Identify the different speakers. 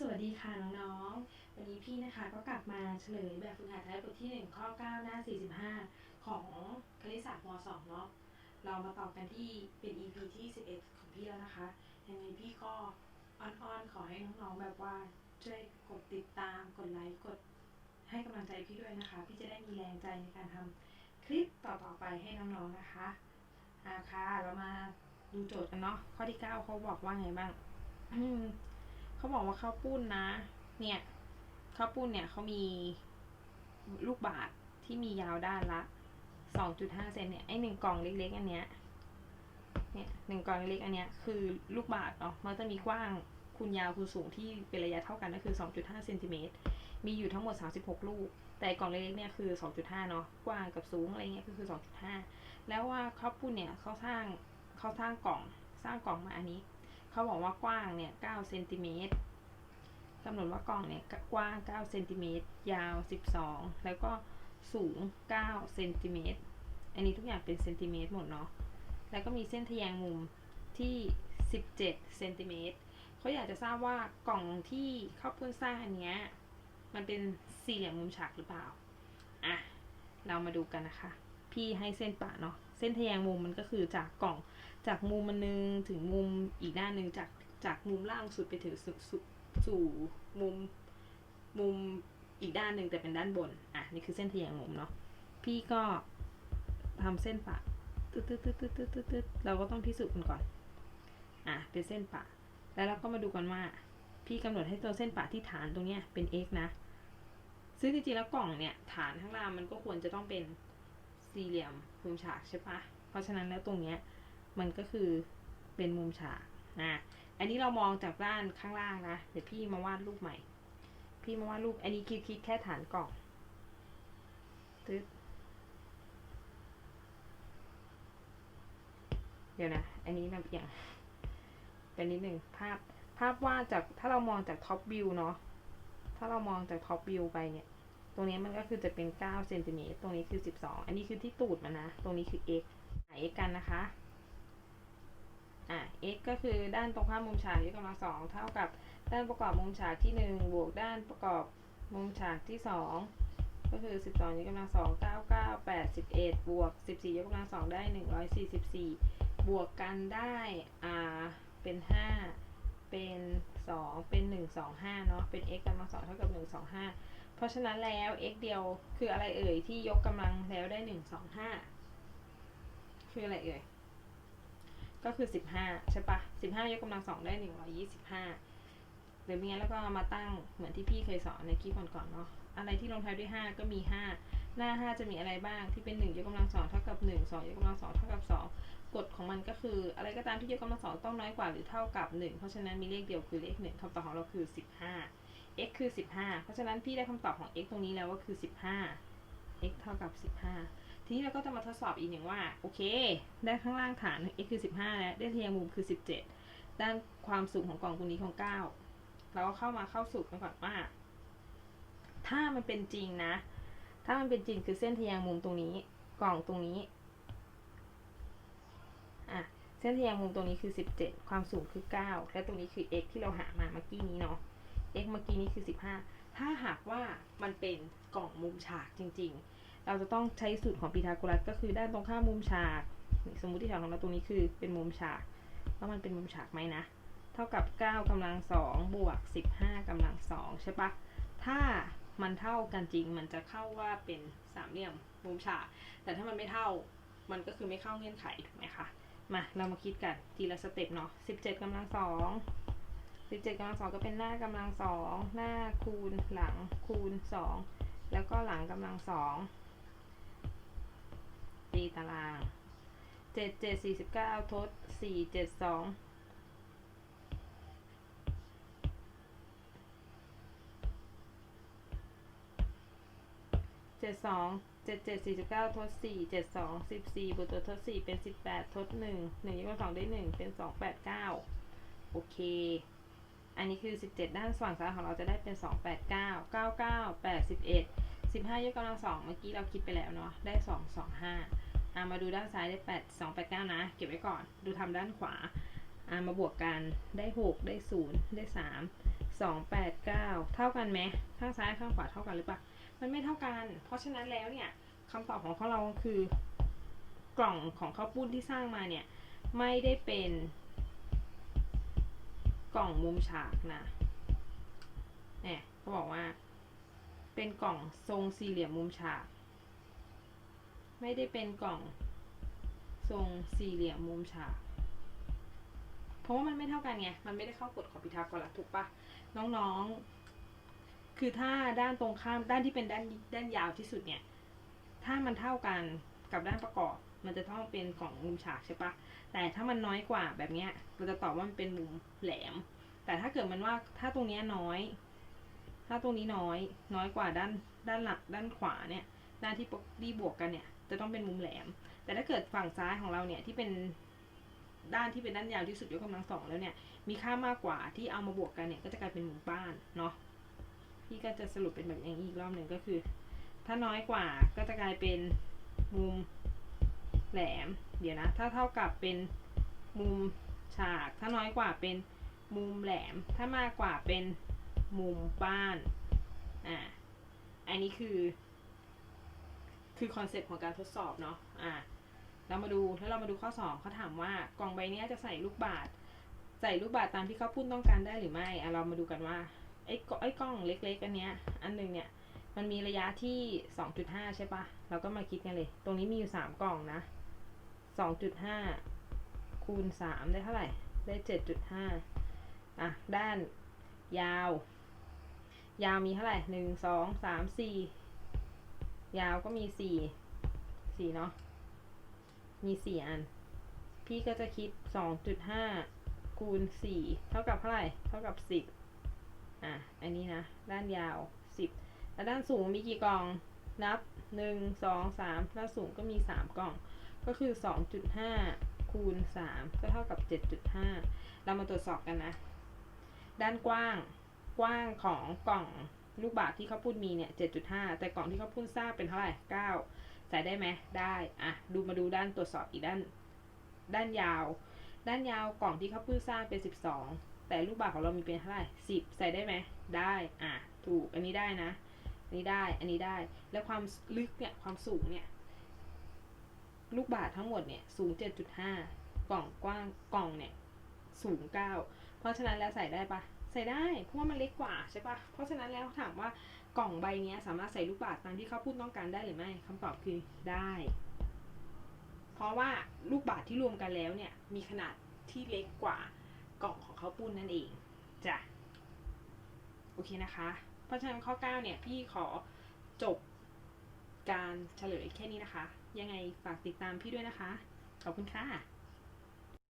Speaker 1: สวัสดีค่ะน้องๆ วันนี้พี่นะคะก็กลับมาเฉลยแบบฝึกหัดท้ายบทที่ 1 ข้อ 9 หน้า 45 ของคณิตศาสตร์ม .2 เนาะ เรามาต่อกันที่เป็น EP ที่ 11 ของพี่แล้วนะคะ ยังไงพี่ก็อ้อนๆ ขอให้น้องๆ แบบว่าช่วยกดติดตาม กดไลค์ กดให้กำลังใจพี่ด้วยนะคะ พี่จะได้มีแรงใจในการทำคลิปต่อๆ ไปให้น้องๆ นะคะอ่าค่ะ เรามาดูโจทย์กันเนาะ ข้อที่ 9 เขาบอกว่าไงบ้าง เขาบอกว่าข้าวปุ้นนะ เนี่ยข้าวปุ้นเนี่ยเขามีลูกบาศก์ที่มียาวด้านละ2.5เซนเนี่ยไอหนึ่งกล่องเล็กๆอันเนี้ยเนี่ยหนึ่งกล่องเล็กอันเนี้ยคือลูกบาศก์เนาะมันจะมีกว้างคูณยาวคูณสูงที่เป็นระยะเท่ากันก็คือ 2.5เซนติเมตรมีอยู่ทั้งหมด 36 ลูก แต่กล่องเล็กๆเนี่ยคือ 2.5 เนาะกว้างกับสูงอะไรเงี้ยก็คือ 2.5 แล้วว่าข้าวปุ้นเนี่ยเขาสร้างเขาสร้างกล่องสร้างกล่องมาอันนี้ เขาบอกว่ากว้างเนี่ย9เซนติเมตรกำหนดว่ากล่องเนี่ยกว้าง9เซนติเมตรยาว 12 แล้วก็สูง9เซนติเมตรอันนี้ทุกอย่างเป็นเซนติเมตรหมดเนาะ แล้วก็มีเส้นทะแยงมุมที่ 17เซนติเมตรเขาอยากจะทราบว่ากล่องที่เข้าพุ่นสร้างอันเนี้ยมันเป็นสี่เหลี่ยมมุมฉากหรือเปล่า อะ เรามาดูกันนะคะ พี่ให้เส้นปะเนาะเส้นทะแยงมุมมันก็คือจากกล่องจากมุมมันนึงถึงมุมอีกด้านหนึ่งจากจากมุมล่างสุดไปถึงสสสู่มุมมุมอีกด้านหนึ่งแต่เป็นด้านบนอะนี่คือเส้นทะแยงมุมเนาะพี่ก็ทำเส้นปะตึ๊ดตึ๊ดตึ๊ดตึ๊ดตึ๊ดตึ๊ดตืดเราก็ต้องพิสูจน์กันก่อนอะเป็นเส้นปะ แล้วเราก็มาดูกันว่า พี่กำหนดให้ตัวเส้นปะที่ฐานตรงเนี้ยเป็น x นะซึ่งจริงๆแล้วกล่องเนี่ยฐานข้างล่างมันก็ควรจะต้องเป็น สี่เหลี่ยมมุมฉากใช่ปะเพราะฉะนั้นแล้วตรงเนี้ยมันก็คือเป็นมุมฉากนะอันนี้เรามองจากด้านข้างล่างนะเดี๋ยวพี่มาวาดรูปใหม่ พี่มาวาดรูปอันนี้คิดคิดแค่ฐานกล่องตึ๊ดเดี๋ยวนะ อันนี้แบบอย่างเป็นนิดหนึ่งภาพภาพวาดจากถ้าเรามองจากท็อปวิวเนาะถ้าเรามองจากท็อปวิวไปเนี่ย ตรงนี้มันก็คือจะเป็น9เซนติเมตรตรงนี้คือ 12 อันนี้คือที่ตูดมันนะ ตรงนี้คือ x หา x กันนะคะ อะ x ก็คือด้านตรงข้ามมุมฉากยกกำลังสองเท่ากับด้านประกอบมุมฉากที่หนึ่งบวกด้านประกอบมุมฉากที่สองก็คือสิบสองยกกำลังสองเก้าเก้าแปดสิบเอ็ดบวกสิบสี่ยกกำลังสองได้หนึ่งร้อยสี่สิบสี่บวกกันได้อ่าเป็นห้าเป็นสองเป็นหนึ่งสองห้าเนาะเป็น x กำลังสองเท่ากับหนึ่งสองห้า เพราะฉะนั้นแล้ว x เดียวคืออะไรเอ่ยที่ยกกำลังแล้วได้หนึ่งสองห้าคืออะไรเอ่ย ก็คือสิบห้าใช่ปะสิบห้ายกกำลังสองได้หนึ่งร้อยี่สิบห้าหรือไม่งั้นแล้วก็มาตั้งเหมือนที่พี่เคยสอนในคลิปก่อนๆเนาะอะไรที่ลงท้ายด้วยห้าก็มีห้าหน้าห้าจะมีอะไรบ้างที่เป็นหนึ่งยกกำลังสองเท่ากับหนึ่งสองยกกำลังสองเท่ากับสองกฎของมันก็คือ อะไรก็ตามที่ยกกำลังสองต้องน้อยกว่าหรือเท่ากับหนึ่งเพราะฉะนั้นมีเลขเดียวคือเลขหนึ่งคำตอบของเราคือสิบห้า x คือสิบห้าเพราะฉะนั้นพี่ได้คำตอบของ x ตรงนี้แล้วว่าคือสิบห้า x เท่ากับสิบห้าทีนี้เราก็จะมาทดสอบอีกหนึ่งว่า โอเค ได้ข้างล่างฐาน x คือ 15 แล้ว ได้ทะแยงมุมคือ 17 ด้านความสูงของกล่องตรงนี้ของ 9 เราก็เข้ามาเข้าสูตรกันก่อนว่า ถ้ามันเป็นจริงนะ ถ้ามันเป็นจริงคือเส้นทะแยงมุมตรงนี้ กล่องตรงนี้ อะ เส้นทะแยงมุมตรงนี้คือ 17 ความสูงคือ 9 และตรงนี้คือ x ที่เราหามาเมื่อกี้นี้เนาะ x เมื่อกี้นี้คือ 15 ถ้าหากว่ามันเป็นกล่องมุมฉากจริง ๆ เราจะต้องใช้สูตรของพีทาโกรัสก็คือด้านตรงข้ามมุมฉาก สมมุติฐานของเราตรงนี้คือเป็นมุมฉากว่ามันเป็นมุมฉากไหมนะ เท่ากับ 9กำลังสองบวก 15กำลังสองใช่ปะถ้ามันเท่ากันจริงมันจะเข้าว่าเป็นสามเหลี่ยมมุมฉาก แต่ถ้ามันไม่เท่ามันก็คือไม่เข้าเงื่อนไขถูกไหมคะ มาเรามาคิดกันทีละสเต็ปเนาะ17กำลัง สอง17กำลังสองก็เป็นหน้ากำลังสองหน้าคูณหลังคูณสองแล้วก็หลังกำลังสองตีตารางเจ็ดเจ็ดสี่สิบเก้าทดสี่เจ็ดสองเจ็ดสองเจ็ดเจ็ดสี่สิบเก้าทดสี่เจ็ดสองสิบสี่บวกตัวทดสี่เป็นสิบแปดทดหนึ่งหนึ่งยกกำลังสองได้หนึ่งเป็นสองแปดเก้าโอเค อันนี้คือ 17 ด้านฝั่งซ้ายของเราจะได้เป็น 289 99 8 11 15ยกกำลังสองเมื่อกี้เราคิดไปแล้วเนาะได้ 225อ่ามาดูด้านซ้ายได้ 8 289 นะ เก็บไว้ก่อน ดูทำด้านขวา
Speaker 2: อ่ามาบวกกันได้หกได้ศูนย์ได้สามสองแปดเก้าเท่ากันไหมข้างซ้ายข้างขวาเท่ากันหรือเปล่ามันไม่เท่ากัน เพราะฉะนั้นแล้วเนี่ยคำตอบของเขาเราคือกล่องของข้าวปุ้นที่สร้างมาเนี่ยไม่ได้เป็น กล่องมุมฉากนะเนี่ยเขาบอกว่า เป็นกล่องทรงสี่เหลี่ยมมุมฉาก ไม่ได้เป็นกล่อง ทรงสี่เหลี่ยมมุมฉากเพราะว่ามันไม่เท่ากันไง มันไม่ได้เข้ากฎของพิทาโกรัสถูกปะน้องๆ คือถ้าด้านตรงข้ามด้านที่เป็นด้านด้านยาวที่สุดเนี่ย ถ้ามันเท่ากันกับด้านประกอบ มันจะต้องเป็นกล่องมุมฉากใช่ปะแต่ถ้ามันน้อยกว่าแบบเนี้ยเราจะตอบว่ามันเป็นมุมแหลม แต่ถ้าเกิดมันว่าถ้าตรงเนี้ยน้อย ถ้าตรงนี้น้อยน้อยกว่าด้านด้านหลักด้านขวาเนี่ยด้านที่ปกที่บวกกันเนี่ยจะต้องเป็นมุมแหลม แต่ถ้าเกิดฝั่งซ้ายของเราเนี่ยที่เป็นด้านที่เป็นด้านยาวที่สุดยกกำลังสองแล้วเนี่ยมีค่ามากกว่าที่เอามาบวกกันเนี่ยก็จะกลายเป็นมุมบ้านเนาะพี่ก็จะสรุปเป็นแบบอย่างนี้อีกรอบหนึ่งก็คือ ถ้าน้อยกว่าก็จะกลายเป็นมุม แหลม เดี๋ยวนะ ถ้าเท่ากับเป็นมุมฉาก ถ้าน้อยกว่าเป็นมุมแหลม ถ้ามากกว่าเป็นมุมบ้าน อ่า อันนี้คือ คือคอนเซ็ปต์ของการทดสอบเนาะ อ่า เรามาดู แล้วเรามาดูข้อสอบเขาถามว่ากล่องใบนี้จะใส่ลูกบาศก์ใส่ลูกบาศก์ตามที่เขาพูดต้องการได้หรือไม่ อะ เรามาดูกันว่าไอ้กไอ้กล้องเล็กๆอันเนี้ย อันหนึงเนี่ย มันมีระยะที่ 2.5 ใช่ปะเราก็มาคิดกันเลย ตรงนี้มีอยู่ 3 กล่องนะ 2.5 คูณ 3 ได้เท่าไหร่ ได้ 7.5 อะ ด้านยาว ยาวมีเท่าไหร่หนึ่งสองสามสี่ยาวก็มีสี่สี่เนาะ มีสี่อัน พี่ก็จะคิดสองจุดห้าคูณสี่เท่ากับเท่าไหร่ เท่ากับสิบอะ อันนี้นะ ด้านยาวสิบแล้วด้านสูงมีกี่กล่อง นับหนึ่งสองสามด้านสูงก็มีสามกล่อง ก็คือสองจุดห้าคูณสามก็เท่ากับเจ็ดจุดห้าเรามาตรวจสอบกันนะ ด้านกว้างกว้างของกล่องลูกบาศก์ที่เขาพูดมีเนี่ย 7.5 แต่กล่องที่เขาพูดทราบเป็นเท่าไหร่ 9 ใส่ได้ไหมได้ อะ ดูมาดูด้านตรวจสอบอีกด้าน ด้านยาว ด้านยาวกล่องที่เขาพูดสร้างเป็น 12 แต่ลูกบาศก์ของเรามีเป็นเท่าไหร่ 10 ใส่ได้ไหมได้ อะ ถูก อันนี้ได้นะ อันนี้ได้ อันนี้ได้ แล้วความลึกเนี่ย ความสูงเนี่ย ลูกบาศทั้งหมดเนี่ยสูง 7.5 กล่องกว้างกล่องเนี่ยสูง 9 เพราะฉะนั้นแล้วใส่ได้ปะใส่ได้เพราะว่ามันเล็กกว่าใช่ปะเพราะฉะนั้นแล้วถามว่ากล่องใบเนี้ยสามารถใส่ลูกบาศตามที่เขาพูดต้องการได้หรือไม่คำตอบคือได้ เพราะว่าลูกบาศที่รวมกันแล้วเนี่ยมีขนาดที่เล็กกว่ากล่องของเขาปุ้นนั่นเองจ้ะโอเคนะคะ เพราะฉะนั้นข้อ 9 เนี่ยพี่ขอจบการเฉลยแค่นี้นะคะ ยังไงฝากติดตามพี่ด้วยนะคะ ขอบคุณค่ะ